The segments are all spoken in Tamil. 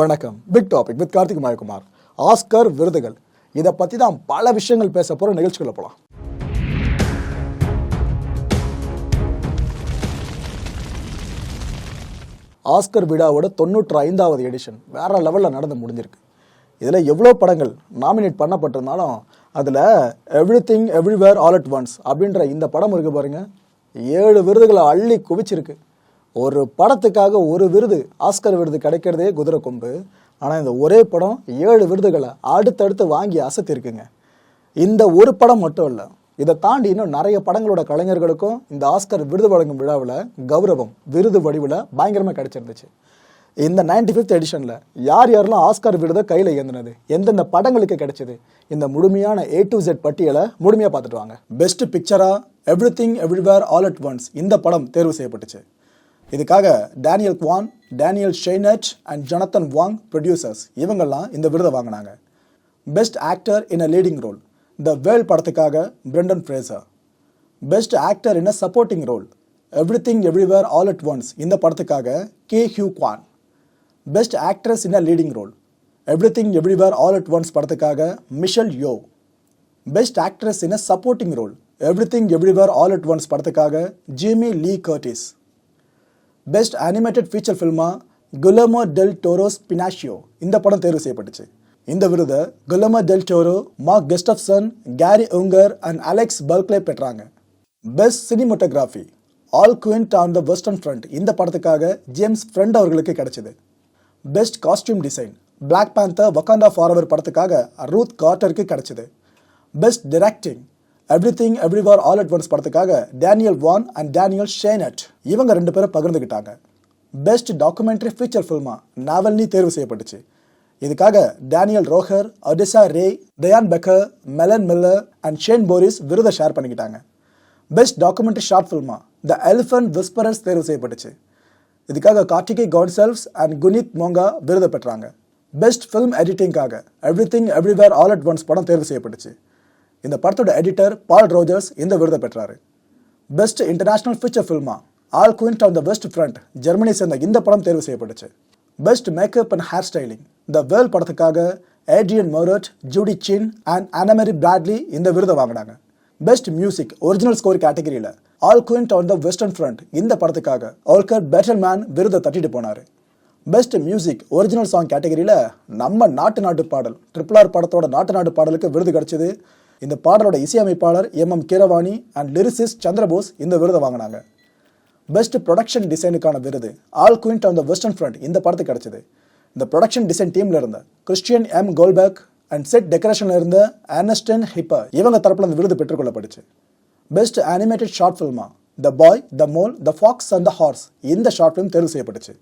வணக்கம். Big topic with Karthik Mayakumar. Oscar விருதுகள். இதை பற்றி தான் பல விஷயங்கள் பேச போகிற நிகழ்ச்சிகளை போகலாம் ஆஸ்கர் விழாவோட தொண்ணூற்று ஐந்தாவது எடிஷன் வேற லெவலில் நடந்து முடிஞ்சிருக்கு. இதில் எவ்வளோ படங்கள் நாமினேட் பண்ணப்பட்டிருந்தாலும் அதில் Everything Everywhere All at Once அப்படின்ற இந்த படம் இருக்கு பாருங்கள் ஏழு விருதுகளை அள்ளி குவிச்சிருக்கு. ஒரு படத்துக்காக ஒரு விருது ஆஸ்கர் விருது கிடைக்கிறதே குதிரை கொம்பு. ஆனால் இந்த ஒரே படம் ஏழு விருதுகளை அடுத்தடுத்து வாங்கி அசத்திருக்குங்க. இந்த ஒரு படம் மட்டும் இல்லை இதை தாண்டி இன்னும் நிறைய படங்களோட கலைஞர்களுக்கும் இந்த ஆஸ்கர் விருது வழங்கும் விழாவில் கௌரவம் விருது வடிவில் பயங்கரமாக கிடைச்சிருந்துச்சு. இந்த நைன்டி ஃபிஃப்த் எடிஷனில் யார் யாரெல்லாம் ஆஸ்கர் விருதை கையில் ஏந்தினது எந்தெந்த படங்களுக்கு கிடைச்சது இந்த முழுமையான ஏ டு ஜெட் பட்டியலை முழுமையாக பார்த்துட்டு வாங்க. Best பிக்சரா everything everywhere all at once இந்த படம் தேர்வு செய்யப்பட்டுச்சு. இதுக்காக Daniel Kwan Daniel Scheinert and Jonathan Wang producers இவங்கெல்லாம் இந்த விருதை வாங்கினாங்க. Best actor in a leading role the whale படத்துக்காக Brendan Fraser best actor in a supporting role everything everywhere all at once இந்த படத்துக்காக Ke Huy Quan best actress in a leading role everything everywhere all at once படத்துக்காக Michelle Yeoh best actress in a supporting role everything everywhere all at once படத்துக்காக Jamie Lee Curtis best animated feature ஃபில்மா Guillermo del Toro's Pinocchio இந்த படம் தேர்வு செய்யப்பட்டுச்சு. இந்த விருதை Guillermo del Toro Mark Gustafson Gary Ungar and Alex Bulkley பெற்றாங்க. Best cinematography all quiet on the western front இந்த படத்துக்காக ஜேம்ஸ் ஃப்ரெண்ட் அவர்களுக்கு கிடைச்சது. Best costume design Black Panther Wakanda Forever படத்துக்காக ரூத் கார்ட்டருக்கு கிடைச்சது. Best directing everything everywhere all at once படத்துக்காக Daniel Kwan and Daniel Scheinert இவங்க ரெண்டு பேரும் பகிர்ந்துக்கிட்டாங்க பெஸ்ட் டாக்குமெண்ட்ரி ஃபீச்சர் ஃபில்மா நாவல்னி தேர்வு செய்யப்பட்டுச்சு. இதுக்காக Daniel Roher Odessa Rey Diane Becker Melanie Miller and Shane Boris விருதை ஷேர் பண்ணிக்கிட்டாங்க. பெஸ்ட் டாக்குமெண்ட்ரி ஷார்ட் ஃபில்மா த எலிஃபன்ட் விஸ்பரன்ஸ் தேர்வு செய்யப்பட்டுச்சு. இதுக்காக கார்த்திகை கான்செல்வ்ஸ் அண்ட் குனித் மோங்கா விருதை பெற்றாங்க. Best film எடிட்டிங்காக Everything Everywhere All at Once படம் தேர்வு செய்யப்பட்டுச்சு. இந்த படத்தோட எடிட்டர் பால் ரோஜர்ஸ் இந்த விருதை பெற்றாரு. Best international feature ஃபில்மா All Quiet on the best Front Germany சேர்ந்த இந்த படம் தேர்வு செய்யப்பட்டுச்சு. Best makeup and hair styling The Whale படத்துக்காக Adrien Morot Judy Chin and Annemarie Bradley இந்த விருதை வாங்கினாங்க. பெஸ்ட் மியூசிக் ஒரிஜினல் ஸ்கோர் கேட்டகரியில் All Quiet on the Western Front இந்த படத்துக்காக ஆல்கர் பெட்டர் மேன் விருதை தட்டிட்டு போனார். பெஸ்ட் மியூசிக் ஒரிஜினல் சாங் கேட்டகரியில் நம்ம நாட்டு நாட்டு பாடல் ட்ரிபிள் ஆர் படத்தோட நாட்டு நாட்டு பாடலுக்கு விருது கிடைச்சது இந்த பாடலோட இசையமைப்பாளர் M M Keeravani and lyricist Chandrabose இந்த விருதை வாங்கினாங்க. பெஸ்ட் ப்ரொடக்ஷன் டிசைனுக்கான விருது. All Quiet on the Western Front இந்த படத்துக்கு கிடைச்சது. இந்த ப்ரொடக்ஷன் டிசைன் டீம்ல இருந்த Christian M Goldbeck and set டெக்கரேஷன்ல இருந்த ஆனஸ்டன் ஹிப்பர் இவங்க தரப்புல இந்த விருது பெற்றுக்கொள்ளப்பட்டுச்சு best animated short ஃபில்மா The Boy the Mole the Fox and the Horse இந்த ஷார்ட் ஃபிலிம் தேர்வு செய்யப்பட்டுச்சு.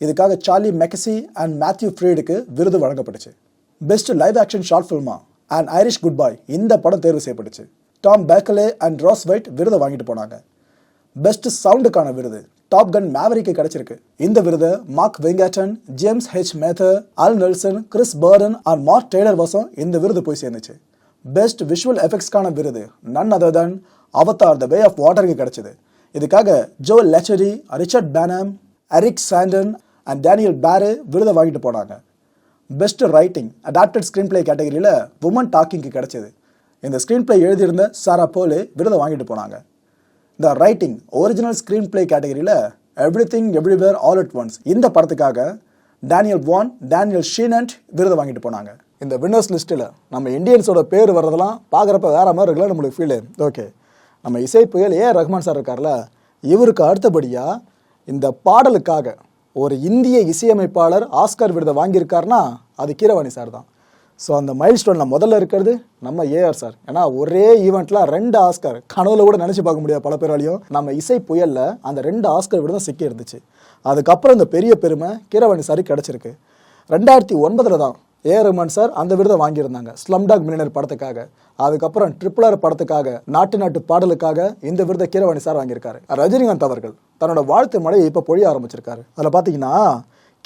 இதுக்காக சார்லி மெக்கசி அண்ட் மேத்யூ ஃப்ரீடுக்கு விருது வழங்கப்பட்டுச்சு. பெஸ்ட் லைவ் ஆக்ஷன் ஷார்ட் ஃபில்மா அண்ட் ஐரிஷ் குட் பாய் இந்த படம் தேர்வு செய்யப்பட்டுச்சு. Tom Berkeley and Ross White விருதை வாங்கிட்டு போனாங்க. பெஸ்ட் சவுண்டுக்கான விருது. டாப் கன் மேவரிக்கு கிடைச்சிருக்கு. இந்த விருது Mark Weingarten James H Mather Al Nelson Chris Burdon and Mark Taylor வசம் இந்த விருது போய் சேர்ந்துச்சு. பெஸ்ட் விஷுவல் எஃபெக்ட்ஸ்க்கான விருது. None other than Avatar The Way of வாட்டருக்கு கிடைச்சது. இதுக்காக Joe Letteri Richard Baneham Eric Saindon and Daniel பேரு விருதை வாங்கிட்டு போனாங்க. Best writing adapted screenplay கேட்டகரியில் உமன் டாக்கிங்க்கு கிடைச்சது. இந்த ஸ்க்ரீன் பிளே எழுதியிருந்த சாரா போலே விருதை வாங்கிட்டு போனாங்க. The writing original screenplay கேட்டகரியில் Everything Everywhere All at Once இந்த படத்துக்காக டேனியல் வான் டேனியல் ஷீனண்ட் விருதை வாங்கிட்டு போனாங்க. இந்த வின்னர்ஸ் லிஸ்ட்டில் நம்ம இந்தியன்ஸோட பேர் வர்றதெல்லாம் பார்க்குறப்ப வேற மாதிரி இருக்குல்ல நம்மளுக்கு ஃபீல் ஓகே நம்ம இசை புயல் ஏ. ரஹ்மான் சார் இருக்கார்ல இவருக்கு அடுத்தபடியாக இந்த பாடலுக்காக ஒரு இந்திய இசையமைப்பாளர் ஆஸ்கர் விருதை வாங்கியிருக்காருன்னா அது கீரவாணி சார் தான். ஸோ அந்த மைல் ஸ்டோனில் முதல்ல இருக்கிறது நம்ம ஏஆர் சார். ஏன்னா ஒரே ஈவெண்ட்டில் ரெண்டு ஆஸ்கர் கனவுல கூட நினச்சி பார்க்க முடியாது பல பேராலையும். நம்ம இசை புயலில் அந்த ரெண்டு ஆஸ்கர் விருதும் சிக்கி இருந்துச்சு. அதுக்கப்புறம் இந்த பெரிய பெருமை கீரவாணி சாருக்கு கிடச்சிருக்கு. ரெண்டாயிரத்தி ஒன்பதில் தான் ஏ ரஹ்மான் சார் அந்த விருதை வாங்கியிருந்தாங்க. ஸ்லம்டாக் மில்லினர் படத்துக்காக. அதுக்கப்புறம் ட்ரிபிளர் படத்துக்காக நாட்டு நாட்டு பாடலுக்காக இந்த விருதை கீரவாணி சார் வாங்கியிருக்காரு. ரஜினிகாந்த் அவர்கள் தன்னோட வாழ்த்து மழையை இப்போ பொழிய ஆரம்பிச்சிருக்காரு. அதில் பார்த்தீங்கன்னா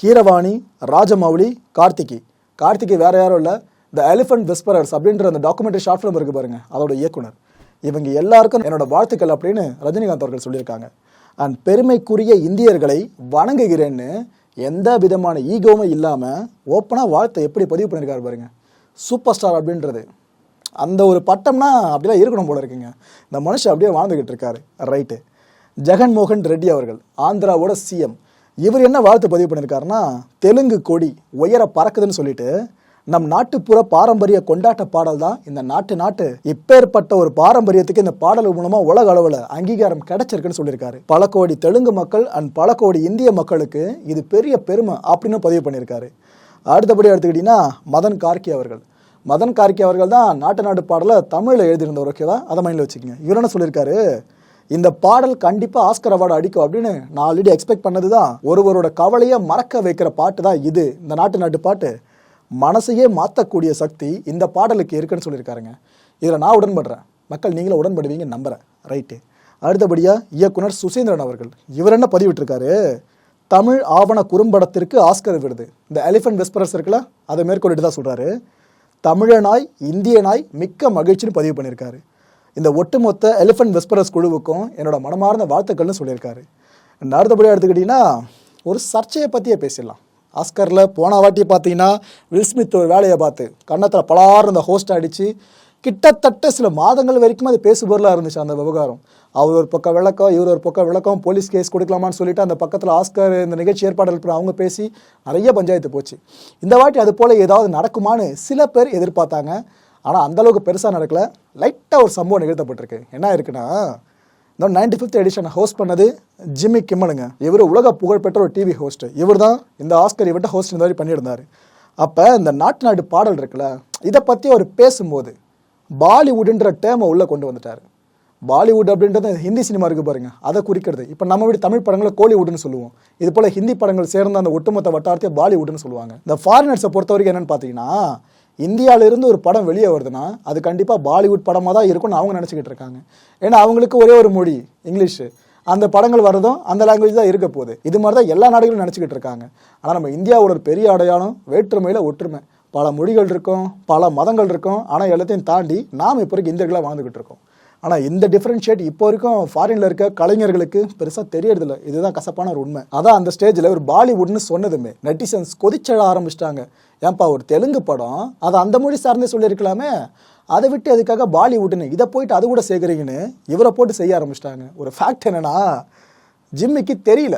கீரவாணி ராஜமௌலி கார்த்திகி. கார்த்திகை வேற யாரும் இல்லை. த எலிஃபண்ட் விஸ்பரர்ஸ் அப்படின்ற அந்த டாக்குமெண்ட்ரி ஷார்ட் ஃபிலிம் இருக்கு பாருங்க. அதோட இயக்குனர். இவங்க எல்லாருக்கும் என்னோட வாழ்த்துக்கள் அப்படின்னு ரஜினிகாந்த் அவர்கள் சொல்லியிருக்காங்க. அண்ட் பெருமைக்குரிய இந்தியர்களை வணங்குகிறேன்னு எந்த விதமான ஈகோவும் இல்லாமல் ஓப்பனாக வாழ்த்தை எப்படி பதிவு பண்ணியிருக்காரு பாருங்க. சூப்பர் ஸ்டார் அப்படின்றது. அந்த ஒரு பட்டம்னா அப்படிலாம் இருக்கணும் போல இருக்குங்க. இந்த மனுஷன் அப்படியே வாழ்ந்துகிட்டு இருக்காரு. ரைட்டு ஜெகன்மோகன் ரெட்டி அவர்கள் ஆந்திராவோட சிஎம் இவர் என்ன வாழ்த்து பதிவு பண்ணியிருக்காருன்னா தெலுங்கு கொடி உயர பறக்குதுன்னு சொல்லிட்டு நம் நாட்டுப்புற பாரம்பரிய கொண்டாட்ட பாடல் தான் இந்த நாட்டு நாட்டு இப்பேற்பட்ட ஒரு பாரம்பரியத்துக்கு இந்த பாடல் மூலமா உலக அளவில் அங்கீகாரம் கிடைச்சிருக்குன்னு சொல்லியிருக்காரு. பல கோடி தெலுங்கு மக்கள் அண்ட் பல கோடி இந்திய மக்களுக்கு இது பெரிய பெருமை அப்படின்னு பதிவு பண்ணியிருக்காரு. அடுத்தபடி எடுத்துக்கிட்டிங்கன்னா மதன் கார்கி அவர்கள். மதன் கார்கி அவர்கள் தான் நாட்டு நாட்டு பாடலை தமிழில் எழுதியிருந்தவர் ஓகேவா அதை மைண்டில் வச்சுக்கோங்க. இவர் என்ன சொல்லியிருக்காரு? இந்த பாடல் கண்டிப்பாக ஆஸ்கர் அவார்டு அடிக்கும் அப்படின்னு நான் ஆல்ரெடி எக்ஸ்பெக்ட் பண்ணது தான் ஒருவரோட கவலையை மறக்க வைக்கிற பாட்டு தான் இது. இந்த நாட்டு நாட்டு பாட்டு. மனசையே மாற்றக்கூடிய சக்தி இந்த பாடலுக்கு இருக்குன்னு சொல்லியிருக்காருங்க. இதில் நான் உடன்படுறேன். மக்கள் நீங்களும் உடன்படுவீங்க நம்புறேன். ரைட்டு அடுத்தபடியாக இயக்குனர் சுசேந்திரன் அவர்கள். இவர் என்ன பதிவிட்டிருக்காரு? தமிழ் ஆவண குறும்படத்திற்கு ஆஸ்கர் விருது. இந்த எலிஃபென்ட் வெஸ்பரஸ் இருக்குல்ல அதை மேற்கொள்ளிட்டு தான் சொல்கிறாரு தமிழனாய் இந்தியனாய் மிக்க மகிழ்ச்சின்னு பதிவு பண்ணியிருக்காரு. இந்த ஒட்டுமொத்த எலிஃபன்ட் வெஸ்பரஸ் குழுவுக்கும் என்னோட மனமார்ந்த வாழ்த்துக்கள்னு சொல்லியிருக்காரு. அடுத்தபடியாக எடுத்துக்கிட்டிங்கன்னா ஒரு சர்ச்சையை பற்றியே பேசிடலாம். ஆஸ்கரில் போன வாட்டி பார்த்தீங்கன்னா வில் ஸ்மித் ஒரு வேலையை பார்த்து கன்னத்தில் பலாறு இந்த ஹோஸ்ட் அடித்து கிட்டத்தட்ட சில மாதங்கள் வரைக்கும் அது பேசுபொருளாக இருந்துச்சு அந்த விவகாரம். அவர் ஒரு பக்கம் விளக்கம் இவர் ஒரு பக்கம் விளக்கம் போலீஸ் கேஸ் கொடுக்கலாமான்னு சொல்லிட்டு அந்த பக்கத்தில் ஆஸ்கர் இந்த நிகழ்ச்சி ஏற்பாடு அவங்க பேசி நிறைய பஞ்சாயத்து போச்சு. இந்த வாட்டி அது போல் ஏதாவது நடக்குமான்னு சில பேர் எதிர்பார்த்தாங்க. ஆனால் அந்தளவுக்கு பெருசாக நடக்கல. லைட்டாக ஒரு சம்பவம் நிகழ்த்தப்பட்டிருக்கு. என்ன இருக்குன்னா இந்த நைன்டி ஃபிஃப்த் எடிஷன் ஹோஸ்ட் பண்ணது ஜிம்மி கிம்மலுங்க. இவர் உலக புகழ்பெற்ற ஒரு டிவி ஹோஸ்ட் இவர் தான் இந்த ஆஸ்கர் இவர்கிட்ட ஹோஸ்ட் இந்த மாதிரி பண்ணியிருந்தார். அப்போ இந்த நாட்டு நாட்டு பாடல் இருக்குல்ல இதை பற்றி அவர் பேசும்போது பாலிவுட்ன்ற டேமை உள்ளே கொண்டு வந்துட்டார். பாலிவுட் அப்படின்றது ஹிந்தி சினிமா இருக்குது பாருங்க அதை குறிக்கிறது. இப்போ நம்ம வீடு தமிழ் படங்களை கோலிவுட்னு சொல்லுவோம். இது போல் ஹிந்தி படங்கள் சேர்ந்த அந்த ஒட்டுமொத்த வட்டாரத்தை பாலிவுட்னு சொல்லுவாங்க. இந்த ஃபாரினர்ஸை பொறுத்த வரைக்கும் என்னென்னு பார்த்தீங்கன்னா இந்தியாவில இருந்து ஒரு படம் வெளியே வருதுன்னா அது கண்டிப்பாக பாலிவுட் படமாக தான் இருக்கும்னு அவங்க நினச்சிக்கிட்டு இருக்காங்க. ஏன்னா அவங்களுக்கு ஒரே ஒரு மொழி இங்கிலீஷு. அந்த படங்கள் வரதும் அந்த லாங்குவேஜ் தான் இருக்க போகுது. இது மாதிரி தான் எல்லா நாடுகளும் நினச்சிக்கிட்டு இருக்காங்க. ஆனால் நம்ம இந்தியாவோட ஒரு பெரிய அடையாளம் வேற்றுமையில் ஒற்றுமை. பல மொழிகள் இருக்கும் பல மதங்கள் இருக்கும். ஆனால் எல்லாத்தையும் தாண்டி நாம் இப்போ வரைக்கும் இந்தியர்களாக வாழ்ந்துக்கிட்டு இருக்கோம். ஆனால் இந்த டிஃப்ரென்ஷியேட் இப்போ வரைக்கும் ஃபாரினில் இருக்க கலைஞர்களுக்கு பெருசாக தெரியறதில்ல. இதுதான் கசப்பான ஒரு உண்மை. அதான் அந்த ஸ்டேஜில் ஒரு பாலிவுட்னு சொன்னதுமே நெட்டிசன்ஸ் கொதிச்சழ ஆரம்பிச்சிட்டாங்க. ஏன்பா ஒரு தெலுங்கு படம்? அதை அந்த மொழி சார்ந்தே சொல்லியிருக்கலாமே? அதை விட்டு அதுக்காக பாலிவுட்னு? இதை போயிட்டு அது கூட சேர்க்குறீங்கன்னு இவரை போட்டு செய்ய ஆரம்பிச்சிட்டாங்க. ஒரு ஃபேக்ட் என்னன்னா ஜிம்மிக்கு தெரியல.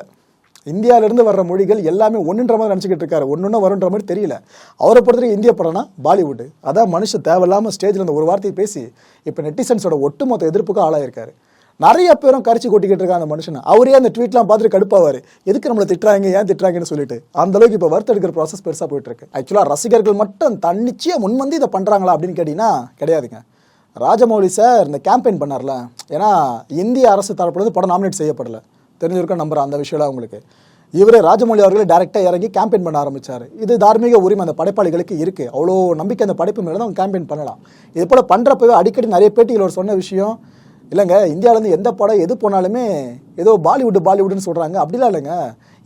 இந்தியாவிலேருந்து வர்ற மொழிகள் எல்லாமே ஒன்றுன்ற மாதிரி நினச்சிக்கிட்டு இருக்காரு. ஒன்று வருன்ற மாதிரி தெரியல. அவரை பொறுத்தவரைக்கும் இந்திய படம்னா பாலிவுட். அதான் மனுஷன் தேவையில்லாமல் ஸ்டேஜில் இந்த ஒரு வார்த்தையை பேசி இப்போ நெட்டிசன்ஸோட ஒட்டுமொத்த எதிர்ப்புக்கும் ஆளாயிருக்காரு. நிறைய பேரும் கரிச்சு கொட்டிக்கிட்டு இருக்காங்க அந்த மனுஷனை. அவரே அந்த ட்வீட்லாம் பார்த்துட்டு கடுப்பாவார். எதுக்கு நம்மளை திட்டுறாங்க ஏன் திட்டுறாங்கன்னு சொல்லிட்டு. அந்த அளவுக்கு இப்போ வறுத்தெடுக்கிற ப்ராசஸ் பெருசாக போயிட்டு இருக்கு ஆக்சுவலாக ரசிகர்கள் மட்டும் தன்னிச்சையாக முன்வந்து இதை பண்ணுறாங்களா அப்படின்னு கேட்டிங்கன்னா கிடையாதுங்க. ராஜமௌலி சார் இந்த கேம்பெயின் பண்ணார்ல. ஏன்னா இந்திய அரசு தரப்புலேருந்து படம் நாமினேட் செய்யப்படலை. தெரிஞ்சிருக்க நம்புறேன் அந்த விஷயம்லாம் உங்களுக்கு. இவரே ராஜமௌலி அவர்களே டேரெக்டாக இறங்கி கேம்பெயின் பண்ண ஆரம்பிச்சார். இது தார்மீக உரிமை அந்த படைப்பாளிகளுக்கு இருக்குது அவ்வளோ நம்பிக்கை அந்த படைப்பு மேலே தான் அவங்க கேம்பெயின் பண்ணலாம். இது போல் பண்ணுறப்பவே அடிக்கடி நிறைய பேட்டிகள் சொன்ன விஷயம் இல்லைங்க இந்தியாவிலேருந்து எந்த படம் எது போனாலுமே ஏதோ பாலிவுட் பாலிவுட்னு சொல்கிறாங்க அப்படிலாம் இல்லைங்க.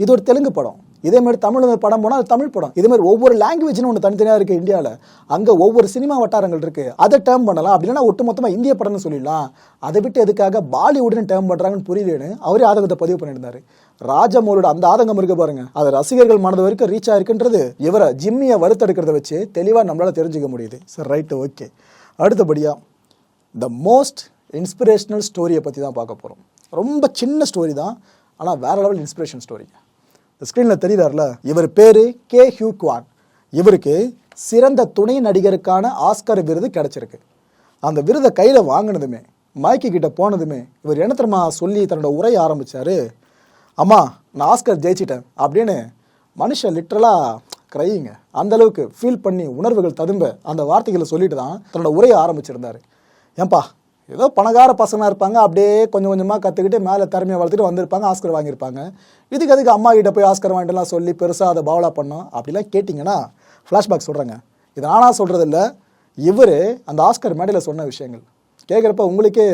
இது ஒரு தெலுங்கு படம். இதே மாதிரி தமிழ் படம் போனால் அது தமிழ் படம். இதே மாதிரி ஒவ்வொரு லாங்குவேஜ்னு ஒன்று தனித்தனியாக இருக்குது இந்தியாவில் அங்கே ஒவ்வொரு சினிமா வட்டாரங்கள் இருக்குது அதை டேர்ம் பண்ணலாம். அப்படின்னா ஒட்டுமொத்தமாக இந்திய படம்னு சொல்லிடலாம். அதை விட்டு எதுக்காக பாலிவுட்னு டேர்ம் பண்ணுறாங்கன்னு புரியலன்னு அவரே ஆதங்கத்தை பதிவு பண்ணியிருந்தார். ராஜமௌலியோட அந்த ஆதங்கம் இருக்கு பாருங்க. அது ரசிகர்கள் மனது வரைக்கும் ரீச் ஆயிருக்குன்றது. இவரை ஜிம்மியை வறுத்தெடுக்கிறத வச்சு தெளிவாக நம்மளால் தெரிஞ்சுக்க முடியுது. சரி ரைட்டு ஓகே அடுத்தபடியாக த மோஸ்ட் இன்ஸ்பிரேஷனல் ஸ்டோரியை பற்றி தான் பார்க்க போகிறோம் ரொம்ப சின்ன ஸ்டோரி தான் ஆனால் வேற லெவல் இன்ஸ்பிரேஷன் ஸ்டோரிங்க இந்த ஸ்க்ரீனில் தெரியுறாருல இவர் பேர் கே ஹியூ குவான். இவருக்கு சிறந்த துணை நடிகருக்கான ஆஸ்கர் விருது கிடச்சிருக்கு. அந்த விருதை கையில் வாங்கினதுமே மைக்கு கிட்ட போனதுமே இவர் என்ன தெரியுமா சொல்லி தன்னோட உரையை ஆரம்பிச்சாரு? அம்மா நான் ஆஸ்கர் ஜெயிச்சிட்டேன் அப்படின்னு மனுஷன் லிட்ரலாக கிரையுங்க அந்த அளவுக்கு ஃபீல் பண்ணி உணர்வுகள் ததும்ப அந்த வார்த்தைகளை சொல்லிட்டு தான் தன்னோட உரையை ஆரம்பிச்சிருந்தாரு. ஏன்பா ஏதோ பணக்கார பசங்களாக இருப்பாங்க. அப்படியே கொஞ்சம் கொஞ்சமாக கற்றுக்கிட்டு மேலே திறமையை வளர்த்துட்டு வந்திருப்பாங்க. ஆஸ்கர் வாங்கியிருப்பாங்க. இதுக்கு அதுக்கு அம்மா கிட்ட போய் ஆஸ்கர் வாங்கிட்டுலாம் சொல்லி பெருசாக அதை பாவலா பண்ணோம்? அப்படிலாம் கேட்டிங்கன்னா ஃப்ளாஷ்பேக் சொல்கிறேங்க இது நானாக சொல்கிறதில்ல இவர் அந்த ஆஸ்கர் மேடையில் சொன்ன விஷயங்கள். கேட்குறப்ப உங்களுக்கே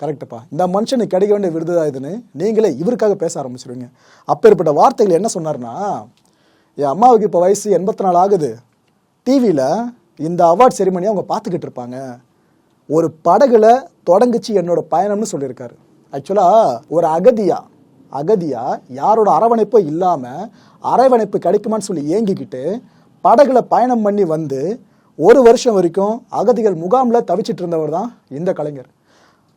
கரெக்டுப்பா இந்த மனுஷனுக்கு கிடைக்க வேண்டிய விருது தான் இதுன்னு நீங்களே இவருக்காக பேச ஆரம்பிச்சிருவீங்க. அப்பேற்பட்ட வார்த்தைகள் என்ன சொன்னார்னா என் அம்மாவுக்கு இப்போ வயசு எண்பத்தி நாலு ஆகுது. டிவியில் இந்த அவார்ட் செரிமனியை அவங்க பார்த்துக்கிட்டு இருப்பாங்க. ஒரு படகுல தொடங்குச்சு என்னோட பயணம்னு சொல்லியிருக்காரு. ஆக்சுவலாக ஒரு அகதியா அகதியா யாரோட அரவணைப்பும் இல்லாம அரவணைப்பு கிடைக்குமான்னு சொல்லி ஏங்கிக்கிட்டு படகுல பயணம் பண்ணி வந்து ஒரு வருஷம் வரைக்கும் அகதிகள் முகாம்ல தவிச்சிட்டு இருந்தவர் தான் இந்த கலைஞர்.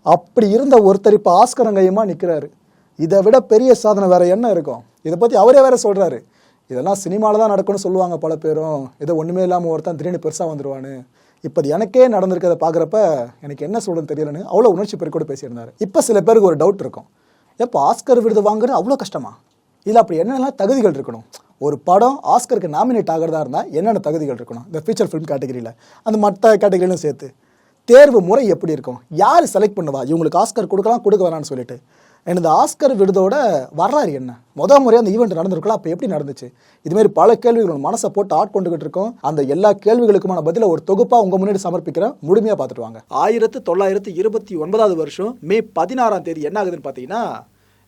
அப்படி இருந்த ஒருத்தர் இப்போ ஆஸ்கரங்கையுமா நிற்கிறாரு இதை விட பெரிய சாதனை வேற என்ன இருக்கும்? இதை பற்றி அவரே வேற சொல்கிறாரு இதெல்லாம் சினிமாவில் தான் நடக்கும்னு சொல்லுவாங்க பல பேரும். இதை ஒன்றுமே இல்லாமல் ஒருத்தன் திடீர்னு பெருசாக வந்துடுவான்னு இப்போ எனக்கே நடந்திருக்கிறத பார்க்குறப்ப எனக்கு என்ன சொல்றதுன்னு தெரியலன்னு அவ்வளோ உணர்ச்சி பெருக்கோடு பேசியிருந்தாரு. இப்போ சில பேருக்கு ஒரு டவுட் இருக்கும். எப்போ ஆஸ்கர் விருது வாங்குறது அவ்வளோ கஷ்டமா? இதில் அப்படி என்னெல்லாம் தகுதிகள் இருக்கணும்? ஒரு படம் ஆஸ்கருக்கு நாமினேட் ஆகிறதா இருந்தால் என்னென்ன தகுதிகள் இருக்கணும்? இந்த ஃபீச்சர் ஃபிலிம் கேட்டகரியில் அந்த மற்ற கேட்டகரியிலும் சேர்த்து. தேர்வு முறை எப்படி இருக்கும்? யார் செலக்ட் பண்ணுவா? இவங்களுக்கு ஆஸ்கர் கொடுக்கலாம் கொடுக்க வேணான்னு சொல்லிட்டு. இந்த ஆஸ்கர் விருதோட வரலாறு என்ன? முத முறையாக அந்த ஈவெண்ட் நடந்திருக்கலாம் அப்போ எப்படி நடந்துச்சு? இதுமாரி பல கேள்விகள் மனசை போட்டு ஆட்கொண்டுகிட்டு இருக்கோம். அந்த எல்லா கேள்விகளுக்குமான பதில ஒரு தொகுப்பா உங்க முன்னாடி சமர்ப்பிக்கிறேன். முழுமையா பார்த்துட்டு வாங்க. ஆயிரத்து தொள்ளாயிரத்து இருபத்தி ஒன்பதாவது வருஷம் மே பதினாறாம் தேதி என்ன ஆகுதுன்னு பார்த்தீங்கன்னா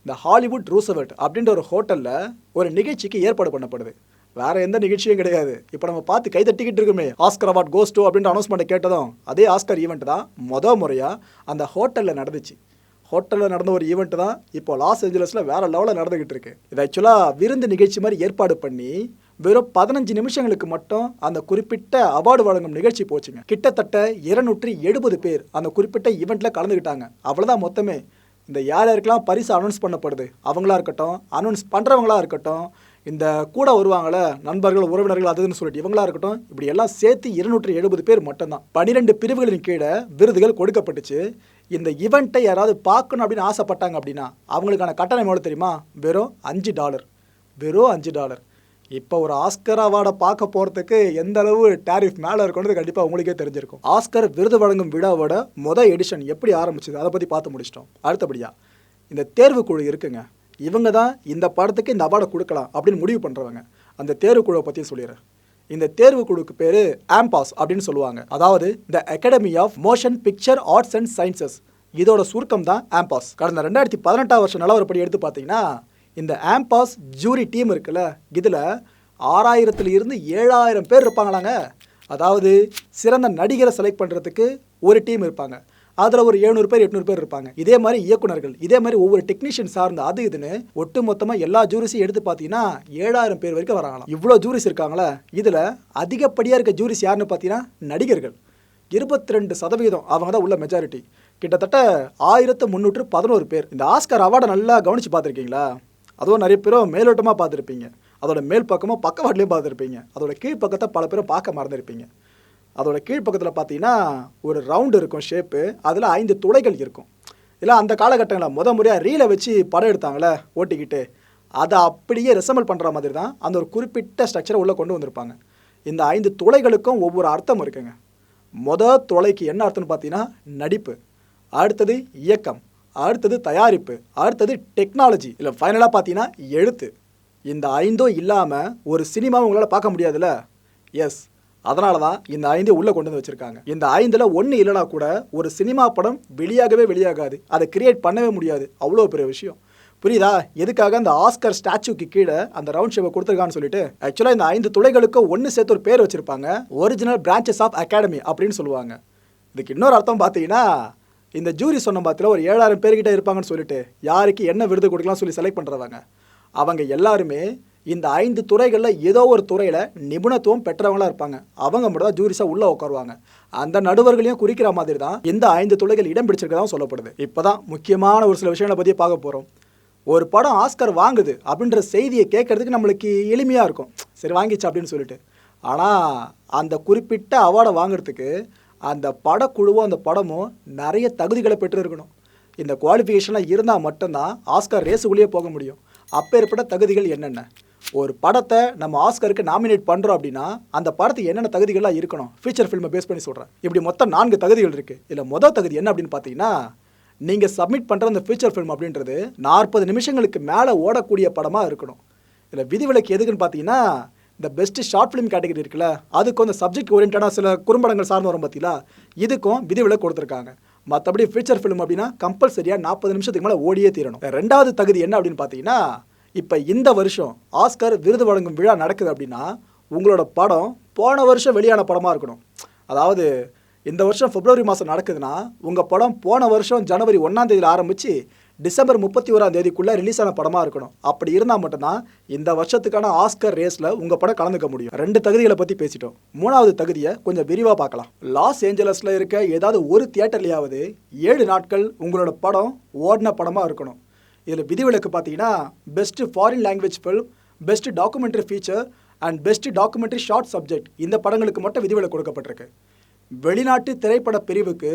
இந்த ஹாலிவுட் ரூசவெட் அப்படின்ற ஒரு ஹோட்டல்ல ஒரு நிகழ்ச்சிக்கு ஏற்பாடு பண்ணப்படுது. வேற எந்த நிகழ்ச்சியும் கிடையாது. இப்போ நம்ம பார்த்து கை தட்டிக்கிட்டு இருக்குமே ஆஸ்கர் அவார்ட் கோஸ்டோ அப்படின்ற அனௌன்ஸ்மெண்ட் கேட்டதும் அதே ஆஸ்கர் ஈவெண்ட் தான் முத முறையா அந்த ஹோட்டல்ல நடந்துச்சு. ஹோட்டலில் நடந்த ஒரு ஈவெண்ட் தான் இப்போ லாஸ் ஏஞ்சலஸில் வேற லெவலில் நடந்துக்கிட்டு இருக்கு. இது ஆக்சுவலாக விருந்து நிகழ்ச்சி மாதிரி ஏற்பாடு பண்ணி வெறும் பதினஞ்சு நிமிஷங்களுக்கு மட்டும் அந்த குறிப்பிட்ட அவார்டு வழங்கும் நிகழ்ச்சி போச்சுங்க. கிட்டத்தட்ட இருநூற்றி எழுபது பேர் அந்த குறிப்பிட்ட ஈவெண்ட்டில் கலந்துக்கிட்டாங்க அவ்வளோதான் மொத்தமே. இந்த யார் யாருக்கெல்லாம் பரிசு அனௌன்ஸ் பண்ணப்படுது? அவங்களா இருக்கட்டும் அனௌன்ஸ் பண்ணுறவங்களா இருக்கட்டும் இந்த கூட வருவாங்களே நண்பர்கள் உறவினர்கள் அதுன்னு சொல்லிட்டு இவங்களா இருக்கட்டும் இப்படி எல்லாம் சேர்த்து இருநூற்றி எழுபது பேர் மட்டும்தான். பனிரெண்டு பிரிவுகளின் கீழே விருதுகள் கொடுக்கப்பட்டுச்சு. இந்த ஈவெண்ட்டை யாராவது பார்க்கணும் அப்படின்னு ஆசைப்பட்டாங்க அப்படின்னா அவங்களுக்கான கட்டணம் எவ்வளோ தெரியுமா? வெறும் அஞ்சு டாலர். வெறும் அஞ்சு டாலர். இப்போ ஒரு ஆஸ்கர் அவார்டை பார்க்க போகிறதுக்கு எந்த அளவு டேரிஃப் மேலே இருக்கணும்னு கண்டிப்பாக உங்களுக்கே தெரிஞ்சிருக்கும். ஆஸ்கர் விருது வழங்கும் விழாவோட மொதல் எடிஷன் எப்படி ஆரம்பிச்சது? அதை பற்றி பார்த்து முடிச்சிட்டோம். அடுத்தபடியா இந்த தேர்வுக்குழு இருக்குங்க. இவங்க தான் இந்த படத்துக்கு இந்த அவார்டை கொடுக்கலாம் அப்படின்னு முடிவு பண்ணுறவங்க அந்த தேர்வுக்குழுவை பற்றியும் சொல்லிடுறேன். இந்த தேர்வு குழுக்கு பேர் ஆம்பாஸ் அப்படின்னு சொல்லுவாங்க. அதாவது the Academy of Motion Picture Arts and Sciences இதோட சுருக்கம் தான் ஆம்பாஸ் கடந்த ரெண்டாயிரத்தி பதினெட்டாம் வருஷம் நிலவரப்படி எடுத்து பார்த்தீங்கன்னா இந்த ஆம்பாஸ் ஜூரி டீம் இருக்குல்ல இதில் ஆறாயிரத்துல இருந்து ஏழாயிரம் பேர் இருப்பாங்களாங்க. அதாவது சிறந்த நடிகரை செலக்ட் பண்ணுறதுக்கு ஒரு டீம் இருப்பாங்க. அதில் ஒரு எழுநூறு பேர் எட்நூறு பேர் இருப்பாங்க. இதே மாதிரி இயக்குனர்கள் இதே மாதிரி ஒவ்வொரு டெக்னீஷியன் சார்ந்த அது இதுன்னு ஒட்டு மொத்தமாக எல்லா ஜூரிஸையும் எடுத்து பார்த்தீங்கன்னா ஏழாயிரம் பேர் வரைக்கும் வராங்களாம். இவ்வளோ ஜூரிஸ் இருக்காங்களா? இதில் அதிகப்படியாக இருக்க ஜூரிஸ் யாருன்னு பார்த்தீங்கன்னா நடிகர்கள். இருபத்தி ரெண்டு சதவீதம் அவங்க தான் உள்ள மெஜாரிட்டி கிட்டத்தட்ட ஆயிரத்து முந்நூற்று பதினோரு பேர். இந்த ஆஸ்கர் அவார்டை நல்லா கவனித்து பார்த்துருக்கீங்களா அதுவும் நிறைய பேரும் மேலோட்டமாக பார்த்துருப்பீங்க அதோட மேல் பக்கமாக பக்கவாட்லேயும் பார்த்துருப்பீங்க அதோட கீழ்ப்பக்கத்தை பல பேரும் பார்க்க மறந்துருப்பீங்க. அதோட கீழ்ப்பக்கத்தில் பார்த்தீங்கன்னா ஒரு ரவுண்டு இருக்கும் ஷேப்பு அதில் ஐந்து துளைகள் இருக்கும். இல்லை அந்த காலகட்டங்களில் முத முறையாக ரீலை வச்சு படம் எடுத்தாங்களே ஓட்டிக்கிட்டு. அதை அப்படியே ரெசமல் பண்ணுற மாதிரி தான் அந்த ஒரு குறிப்பிட்ட ஸ்ட்ரக்சரை உள்ளே கொண்டு வந்திருப்பாங்க. இந்த ஐந்து துளைகளுக்கும் ஒவ்வொரு அர்த்தம் இருக்குங்க. மொத துளைக்கு என்ன அர்த்தம்னு பார்த்தீங்கன்னா நடிப்பு. அடுத்தது இயக்கம். அடுத்தது தயாரிப்பு. அடுத்தது டெக்னாலஜி இல்லை ஃபைனலாக பார்த்தீங்கன்னா எழுத்து. இந்த ஐந்தும் இல்லாமல் ஒரு சினிமாவை உங்களால் பார்க்க முடியாதுல்ல? எஸ் அதனால தான் இந்த ஐந்து உள்ளே கொண்டு வந்து வச்சுருக்காங்க. இந்த ஐந்தில் ஒன்று இல்லைனா கூட ஒரு சினிமா படம் வெளியாகவே வெளியாகாது. அதை கிரியேட் பண்ணவே முடியாது. அவ்வளோ பெரிய விஷயம். புரியுதா? எதுக்காக அந்த ஆஸ்கர் ஸ்டாச்சுக்கு கீழே அந்த ரவுண்ட் ஷேப்பை கொடுத்துருக்கான்னு சொல்லிட்டு ஆக்சுவலாக இந்த ஐந்து துளைகளுக்கும் ஒன்று சேர்த்து ஒரு பேர் வச்சுருப்பாங்க. ஒரிஜினல் பிரான்ச்சஸ் ஆஃப் அகாடமி அப்படின்னு சொல்லுவாங்க. இதுக்கு இன்னொரு அர்த்தம் பார்த்தீங்கன்னா இந்த ஜூரி சொன்ன பாத்தில் ஒரு ஏழாயிரம் பேர்கிட்ட இருப்பாங்கன்னு சொல்லிட்டு யாருக்கு என்ன விருது கொடுக்கலாம் சொல்லி செலக்ட் பண்ணுறவங்க அவங்க எல்லாருமே இந்த ஐந்து துறைகளில் ஏதோ ஒரு துறையில் நிபுணத்துவம் பெற்றவங்களா இருப்பாங்க. அவங்க மட்டும் தான் ஜூரிஸாக உள்ளே உட்காருவாங்க. அந்த நடுவர்களையும் குறிக்கிற மாதிரி தான் இந்த ஐந்து துறைகள் இடம் பிடிச்சிருக்கதான் சொல்லப்படுது. இப்போ தான் முக்கியமான ஒரு சில விஷயங்களை பற்றி பார்க்க போகிறோம் ஒரு படம் ஆஸ்கர் வாங்குது அப்படின்ற செய்தியை கேட்கறதுக்கு நம்மளுக்கு எளிமையாக இருக்கும். சரி வாங்கிச்சு அப்படின்னு சொல்லிட்டு. ஆனால் அந்த குறிப்பிட்ட அவார்டை வாங்குறதுக்கு அந்த படக்குழுவும் அந்த படமும் நிறைய தகுதிகளை பெற்று இருக்கணும் இந்த குவாலிஃபிகேஷன்லாம் இருந்தால் மட்டும்தான் ஆஸ்கர் ரேஸுக்குள்ளேயே போக முடியும். அப்போ ஏற்பட்ட தகுதிகள் என்னென்ன? ஒரு படத்தை நம்ம ஆஸ்கருக்கு நாமினேட் பண்ணுறோம் அப்படின்னா அந்த படத்துக்கு என்னென்ன தகுதிகள்லாம் இருக்கணும்? ஃபீச்சர் ஃபில்மை பேஸ் பண்ணி சொல்கிறேன் இப்படி மொத்தம் நான்கு தகுதிகள் இருக்குது இதில் மொதல் தகுதி என்ன அப்படின்னு பார்த்தீங்கன்னா நீங்கள் சப்மிட் பண்ணுற அந்த ஃபீச்சர் ஃபில்ம் அப்படின்றது நாற்பது நிமிஷங்களுக்கு மேலே ஓடக்கூடிய படமாக இருக்கணும். இதில் விதிவிலக்கு எதுக்குன்னு பார்த்தீங்கன்னா இந்த பெஸ்ட்டு ஷார்ட் ஃபிலிம் கேட்டகரி இருக்குல்ல அதுக்கும் இந்த சப்ஜெக்ட் ஓரியன்டான சில குறும்படங்கள் சார்ந்து வரும் பார்த்தீங்களா இதுக்கும் விதிவிலக்கு கொடுத்துருக்காங்க. மற்றபடி ஃபீச்சர் ஃபிலிம் அப்படின்னா கம்பல்சரியாக நாற்பது நிமிஷத்துக்கு மேலே ஓடியே தீரணும். ரெண்டாவது தகுதி என்ன அப்படின்னு பார்த்தீங்கன்னா இப்போ இந்த வருஷம் ஆஸ்கர் விருது வழங்கும் விழா நடக்குது அப்படின்னா உங்களோட படம் போன வருஷம் வெளியான படமாக இருக்கணும். அதாவது இந்த வருஷம் பிப்ரவரி மாதம் நடக்குதுன்னா உங்கள் படம் போன வருஷம் ஜனவரி ஒன்றாம் தேதியில் ஆரம்பித்து டிசம்பர் முப்பத்தி ஓராம் தேதிக்குள்ளே ரிலீஸ் ஆன படமாக இருக்கணும். அப்படி இருந்தால் மட்டும்தான் இந்த வருஷத்துக்கான ஆஸ்கர் ரேஸில் உங்கள் படம் கலந்துக்க முடியும். ரெண்டு தகுதிகளை பற்றி பேசிட்டோம். மூணாவது தகுதியை கொஞ்சம் விரிவாக பார்க்கலாம். லாஸ் ஏஞ்சலஸில் இருக்க ஏதாவது ஒரு தியேட்டர்லையாவது ஏழு நாட்கள் உங்களோட படம் ஓடின படமாக இருக்கணும். இதில் விதிவிலக்கு பார்த்தீங்கன்னா best foreign language film best documentary feature and best documentary short subject இந்த படங்களுக்கு மட்டும் விதிவிலக்கு கொடுக்கப்பட்டிருக்கு. வெளிநாட்டு திரைப்பட பிரிவுக்கு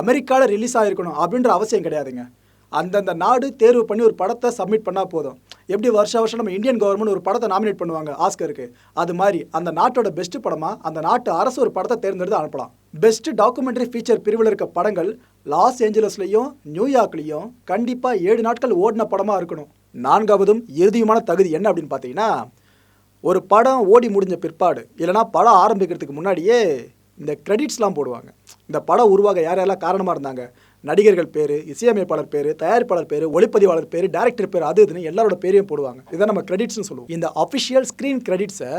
அமெரிக்காவில் ரிலீஸ் ஆகிருக்கணும் அப்படின்ற அவசியம் கிடையாதுங்க. அந்தந்த நாடு தேர்வு பண்ணி ஒரு படத்தை சப்மிட் பண்ணால் போதும். எப்படி வருஷ வருஷம் நம்ம இந்தியன் கவர்மெண்ட் ஒரு படத்தை நாமினேட் பண்ணுவாங்க? ஆஸ்கருக்கு. அது மாதிரி அந்த நாட்டோட பெஸ்ட் படமாக அந்த நாட்டு அரசு ஒரு படத்தை தேர்ந்தெடுத்து அனுப்பலாம். பெஸ்ட் டாக்குமெண்ட்ரி ஃபீச்சர் பிரிவில் இருக்க படங்கள் லாஸ் ஏஞ்சலஸ்லையும் நியூயார்க்லேயும் கண்டிப்பாக ஏழு நாட்கள் ஓடின படமாக இருக்கணும். நான்காவதும் இறுதியுமான தகுதி என்ன அப்படின்னு பார்த்தீங்கன்னா ஒரு படம் ஓடி முடிஞ்ச பிற்பாடு இல்லைனா படம் ஆரம்பிக்கிறதுக்கு முன்னாடியே இந்த கிரெடிட்ஸ்லாம் போடுவாங்க. இந்த படம் உருவாக யார் யாரெல்லாம் காரணமாக இருந்தாங்க? நடிகர்கள் பேர் இசையமைப்பாளர் பேர் தயாரிப்பாளர் பேர் ஒளிப்பதிவாளர் பேர் டேரக்டர் பேர் அது இதுன்னு எல்லாரோட பேரையும் போடுவாங்க. இதை நம்ம கிரெடிட்ஸ்னு சொல்லுவோம். இந்த அஃபிஷியல் ஸ்க்ரீன் கிரெடிட்ஸை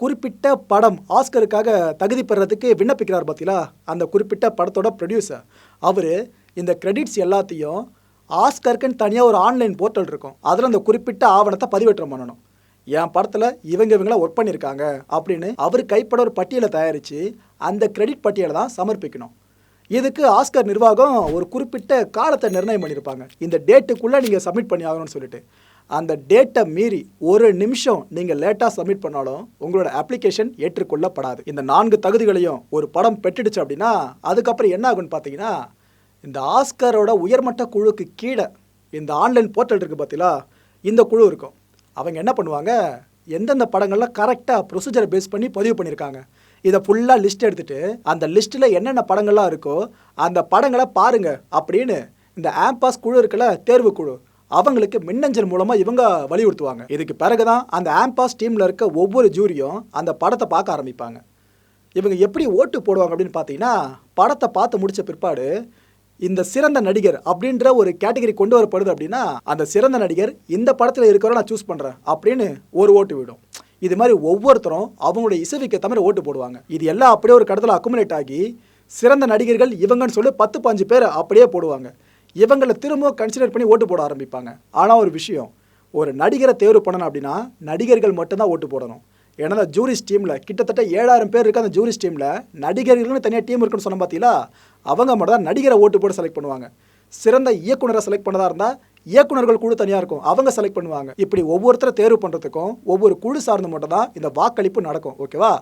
குறிப்பிட்ட படம் ஆஸ்கருக்காக தகுதி பெறதுக்கு விண்ணப்பிக்கிறார் பார்த்தீங்களா அந்த குறிப்பிட்ட படத்தோட ப்ரொடியூசர் அவர் இந்த கிரெடிட்ஸ் எல்லாத்தையும் ஆஸ்கருக்குன்னு தனியாக ஒரு ஆன்லைன் போர்ட்டல் இருக்கும். அதில் அந்த குறிப்பிட்ட ஆவணத்தை பதிவேற்றம் பண்ணணும். என் படத்தில் இவங்க இவங்களாம் ஒர்க் பண்ணியிருக்காங்க அப்படின்னு அவர் கைப்பட ஒரு பட்டியலை தயாரித்து அந்த கிரெடிட் பட்டியலை தான் சமர்ப்பிக்கணும். இதுக்கு ஆஸ்கர் நிர்வாகம் ஒரு குறிப்பிட்ட காலத்தை நிர்ணயம் பண்ணியிருப்பாங்க. இந்த டேட்டுக்குள்ளே நீங்கள் சப்மிட் பண்ணி ஆகணும்னு சொல்லிட்டு. அந்த டேட்டை மீறி ஒரு நிமிஷம் நீங்கள் லேட்டாக சப்மிட் பண்ணாலும் உங்களோட அப்ளிகேஷன் ஏற்றுக்கொள்ளப்படாது. இந்த நான்கு தகுதிகளையும் ஒரு படம் பெற்றுடுச்சு அப்படின்னா அதுக்கப்புறம் என்ன ஆகும்னு பார்த்தீங்கன்னா இந்த ஆஸ்கரோட உயர்மட்ட குழுக்கு கீழே இந்த ஆன்லைன் போர்ட்டல் இருக்குது பார்த்தீங்களா இந்த குழு இருக்கும். அவங்க என்ன பண்ணுவாங்க எந்தெந்த படங்கள்லாம் கரெக்டாக ப்ரொசீஜரை பேஸ் பண்ணி பதிவு பண்ணியிருக்காங்க. இதை ஃபுல்லாக லிஸ்ட் எடுத்துகிட்டு அந்த லிஸ்ட்டில் என்னென்ன படங்கள்லாம் இருக்கோ அந்த படங்களை பாருங்க அப்படின்னு இந்த ஆம்பாஸ் குழு இருக்கல தேர்வு குழு அவங்களுக்கு மின்னஞ்சல் மூலமாக இவங்க வலியுறுத்துவாங்க. இதுக்கு பிறகு தான் அந்த ஆம்பாஸ் டீமில் இருக்க ஒவ்வொரு ஜூரியும் அந்த படத்தை பார்க்க ஆரம்பிப்பாங்க. இவங்க எப்படி ஓட்டு போடுவாங்க அப்படின்னு பார்த்தீங்கன்னா படத்தை பார்த்து முடித்த பிற்பாடு இந்த சிறந்த நடிகர் அப்படின்ற ஒரு கேட்டகரி கொண்டு வரப்படுது அப்படின்னா அந்த சிறந்த நடிகர் இந்த படத்தில் இருக்கிறவரை நான் சூஸ் பண்ணுறேன் அப்படின்னு ஒரு ஓட்டு விடும். இது மாதிரி ஒவ்வொருத்தரும் அவங்களுடைய இசைவிக்க தமிழ் ஓட்டு போடுவாங்க. இது எல்லாம் அப்படியே ஒரு கடத்தில் அக்குமுலேட் ஆகி சிறந்த நடிகர்கள் இவங்கன்னு சொல்லி பத்து பாஞ்சு பேர் அப்படியே போடுவாங்க. இவங்களை திரும்ப கன்சிடர் பண்ணி ஓட்டு போட ஆரம்பிப்பாங்க. ஆனால் ஒரு விஷயம் ஒரு நடிகரை தேர்வு பண்ணணும் அப்படின்னா நடிகர்கள் மட்டும்தான் ஓட்டு போடணும். ஏன்னா அந்த ஜூரிஸ் டீமில் கிட்டத்தட்ட ஏழாயிரம் பேர் இருக்க அந்த ஜூரிஸ் டீமில் நடிகர்கள்னு தனியாக டீம் இருக்குன்னு சொன்ன பார்த்தீங்களா அவங்க மட்டும் தான் நடிகரை ஓட்டு போட்டு செலக்ட் பண்ணுவாங்க. சிறந்த இயக்குனரை செலக்ட் பண்ணதா இருந்தால் இயக்குனர்கள் குழு தனியாக இருக்கும். அவங்க செலக்ட் பண்ணுவாங்க. இப்படி ஒவ்வொருத்தரை தேர்வு பண்ணுறதுக்கும் ஒவ்வொரு குழு சார்ந்து மட்டும் தான் இந்த வாக்களிப்பு நடக்கும். ஓகேவா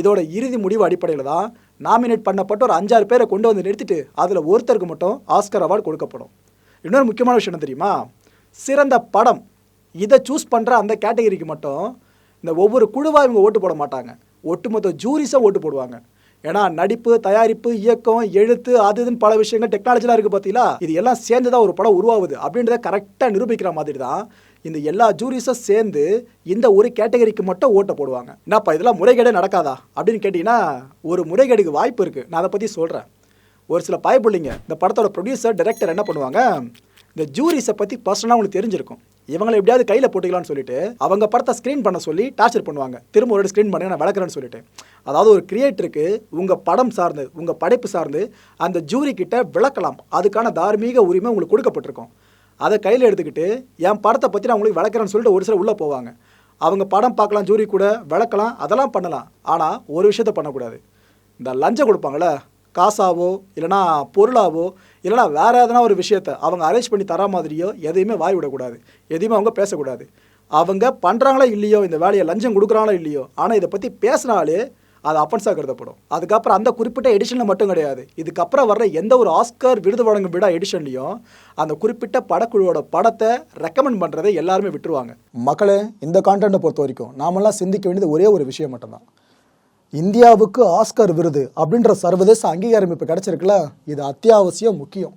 இதோட இறுதி முடிவு அடிப்படையில் தான் நாமினேட் பண்ணப்பட்ட ஒரு அஞ்சாறு பேரை கொண்டு வந்து நிறுத்திட்டு அதில் ஒருத்தருக்கு மட்டும் ஆஸ்கர் அவார்டு கொடுக்கப்படும். இன்னொரு முக்கியமான விஷயம் என்ன தெரியுமா? சிறந்த படம். இதை சூஸ் பண்ணுற அந்த கேட்டகரிக்கு மட்டும் இந்த ஒவ்வொரு குழுவாக இவங்க ஓட்டு போட மாட்டாங்க. ஒட்டுமொத்த ஜூரிஸாக ஓட்டு போடுவாங்க. ஏன்னா நடிப்பு தயாரிப்பு இயக்கம் எழுத்து அது இதுன்னு பல விஷயங்கள் டெக்னாலஜிலாம் இருக்குது பார்த்தீங்களா இது எல்லாம் சேர்ந்து தான் ஒரு படம் உருவாகுது. அப்படின்றத கரெக்டாக நிரூபிக்கிற மாதிரி தான் இந்த எல்லா ஜூரிஸும் சேர்ந்து இந்த ஒரு கேட்டகரிக்கு மட்டும் ஓட்டை போடுவாங்க. என்னப்பா இதெல்லாம் முறைகேடே நடக்காதா? அப்படின்னு கேட்டிங்கன்னா ஒரு முறைகேடுக்கு வாய்ப்பு இருக்குது நான் அதை பற்றி சொல்கிறேன் ஒரு சில பயப்பிள்ளைங்க இந்த படத்தோட ப்ரொடியூசர் டைரக்டர் என்ன பண்ணுவாங்க? இந்த ஜூரிஸை பற்றி பர்சனலாக உங்களுக்கு தெரிஞ்சிருக்கும். இவங்களை எப்படியாவது கையில் போட்டுக்கலாம்னு சொல்லிட்டு அவங்க படத்தை ஸ்க்ரீன் பண்ண சொல்லி டார்ச்சர் பண்ணுவாங்க. திரும்ப ஒரு ஸ்க்ரீன் பண்ணி நான் வளர்க்குறேன்னு சொல்லிட்டு. அதாவது ஒரு கிரியேட்டருக்கு உங்கள் படம் சார்ந்து உங்கள் படைப்பு சார்ந்து அந்த ஜூரி கிட்ட விளக்கலாம். அதுக்கான தார்மீக உரிமை உங்களுக்கு கொடுக்கப்பட்டிருக்கும். அதை கையில் எடுத்துக்கிட்டு என் படத்தை பற்றி நான் உங்களுக்கு விளக்குறேன்னு சொல்லிட்டு ஒரு சிலர் உள்ளே போவாங்க. அவங்க படம் பார்க்கலாம் ஜூரி கூட விளக்கலாம் அதெல்லாம் பண்ணலாம். ஆனால் ஒரு விஷயத்த பண்ணக்கூடாது. இந்த லஞ்சம் கொடுப்பாங்களே காசாவோ இல்லைனா பொருளாவோ இல்லைனா வேறு எதனா ஒரு விஷயத்த அவங்க அரேஞ்ச் பண்ணி தர மாதிரியோ எதையுமே வாய் விடக்கூடாது. எதையுமே அவங்க பேசக்கூடாது. அவங்க பண்ணுறாங்களோ இல்லையோ இந்த வேலையை லஞ்சம் கொடுக்குறாங்களோ இல்லையோ ஆனால் இதை பற்றி பேசினாலே அது அப்பன்ஸாக கருதப்படும். அதுக்கப்புறம் அந்த குறிப்பிட்ட எடிஷனில் மட்டும் கிடையாது. இதுக்கப்புறம் வர்ற எந்த ஒரு ஆஸ்கர் விருது வழங்கும் விடா எடிஷன்லையும் அந்த குறிப்பிட்ட படக்குழுவோட படத்தை ரெக்கமெண்ட் பண்ணுறதை எல்லாருமே விட்டுருவாங்க. மக்களே இந்த கான்டென்ட்டை பொறுத்த வரைக்கும் நாமெல்லாம் சிந்திக்க வேண்டியது ஒரே ஒரு விஷயம் மட்டும்தான். இந்தியாவுக்கு ஆஸ்கர் விருது அப்படின்ற சர்வதேச அங்கீகாரம் இப்போ கிடச்சிருக்குல்ல? இது அத்தியாவசியம் முக்கியம்.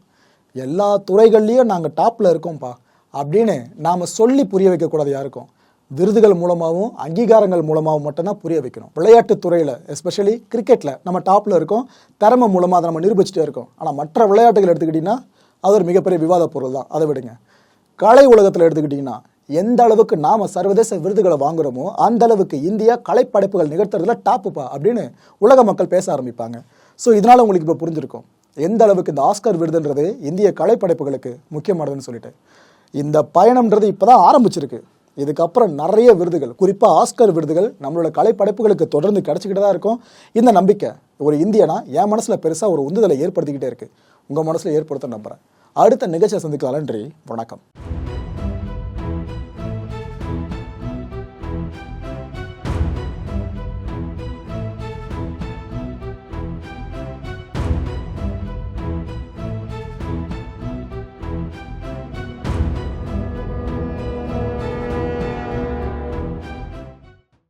எல்லா துறைகள்லையும் நாங்கள் டாப்பில் இருக்கோம்ப்பா. அப்படின்னு நாம் சொல்லி புரிய வைக்கக்கூடாது யாருக்கும். விருதுகள் மூலமாகவும் அங்கீகாரங்கள் மூலமாகவும் மட்டும்தான் புரிய வைக்கணும். விளையாட்டுத் துறையில் எஸ்பெஷலி கிரிக்கெட்டில் நம்ம டாப்பில் இருக்கோம். திறமை மூலமாக அதை நம்ம நிரூபிச்சுட்டே இருக்கோம். ஆனால் மற்ற விளையாட்டுகள் எடுத்துக்கிட்டிங்கன்னா அது ஒரு மிகப்பெரிய விவாத பொருள் தான் அதை விடுங்க. கலை உலகத்தில் எடுத்துக்கிட்டிங்கன்னா எந்த அளவுக்கு நாம சர்வதேச விருதுகளை வாங்குறோமோ அந்த அளவுக்கு இந்தியா கலைப்படைப்புகள் நிகழ்த்துறதுல டாப்புப்பா அப்படின்னு உலக மக்கள் பேச ஆரம்பிப்பாங்க. ஸோ இதனால உங்களுக்கு இப்போ புரிஞ்சிருக்கும். எந்த அளவுக்கு இந்த ஆஸ்கர் விருதுன்றது இந்திய கலைப்படைப்புகளுக்கு முக்கியமானதுன்னு சொல்லிட்டு. இந்த பயணம்ன்றது இப்போ தான் ஆரம்பிச்சிருக்கு. இதுக்கப்புறம் நிறைய விருதுகள் குறிப்பாக ஆஸ்கர் விருதுகள் நம்மளோட கலைப்படைப்புகளுக்கு தொடர்ந்து கிடச்சிக்கிட்டு தான் இருக்கும். இந்த நம்பிக்கை ஒரு இந்தியனா என் மனசில் பெருசாக ஒரு உந்துதலை ஏற்படுத்திக்கிட்டே இருக்குது உங்கள் மனசில் ஏற்படுத்த நம்புகிறேன் அடுத்த நிகழ்ச்சியை சந்திக்கலாம் நன்றி. வணக்கம்.